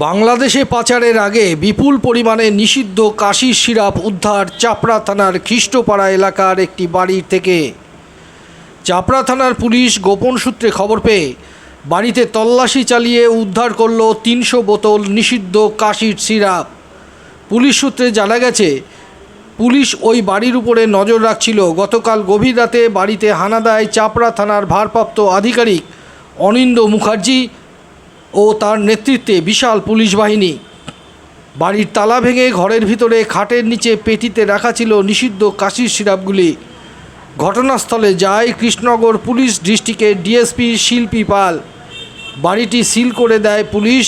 বাংলাদেশে পাচারের আগে বিপুল পরিমাণে নিষিদ্ধ কাশির সিরাপ উদ্ধার চাপড়া থানার খ্রিস্টপাড়া এলাকার একটি বাড়ির থেকে। চাপড়া থানার পুলিশ গোপন সূত্রে খবর পেয়ে বাড়িতে তল্লাশি চালিয়ে উদ্ধার করল তিনশো বোতল নিষিদ্ধ কাশির সিরাপ। পুলিশ সূত্রে জানা গেছে, পুলিশ ওই বাড়ির উপরে নজর রাখছিল। গতকাল গভীর রাতে বাড়িতে হানা দেয় চাপড়া থানার ভারপ্রাপ্ত আধিকারিক অনিন্দ মুখার্জি ও তার নেতৃত্বে বিশাল পুলিশ বাহিনী। বাড়ির তালা ভেঙে ঘরের ভিতরে খাটের নিচে পেটিতে রাখা ছিল নিষিদ্ধ কাশির সিরাপগুলি। ঘটনাস্থলে যায় কৃষ্ণনগর পুলিশ ডিস্ট্রিক্টের ডিএসপি শিল্পী পাল। বাড়িটি সিল করে দেয় পুলিশ।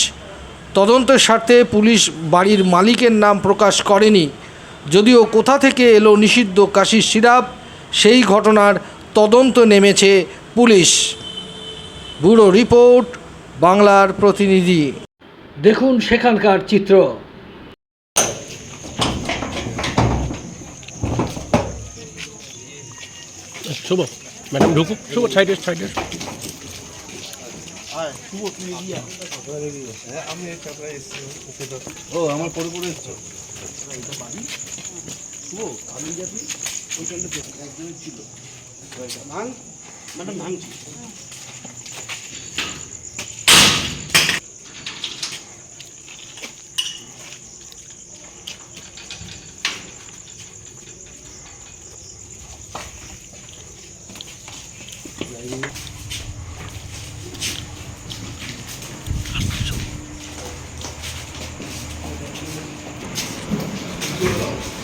তদন্তের স্বার্থে পুলিশ বাড়ির মালিকের নাম প্রকাশ করেনি। যদিও কোথা থেকে এলো নিষিদ্ধ কাশির সিরাপ, সেই ঘটনার তদন্ত নেমেছে পুলিশ। ব্যুরো রিপোর্ট বাংলার প্রতিনিধি। দেখুন সেখানকার চিত্র। শুভ। ম্যাডাম ঢুকুক শুভ সাইডে সাইডে ও আমার পরে পরে এসছো। ম্যাডাম ভাঙছি। Thank you.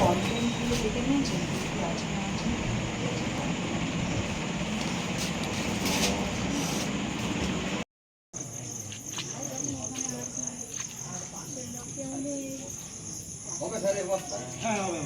content দেখে নিয়েছেন? আছে না আছে? হবে স্যার হ্যাঁ হবে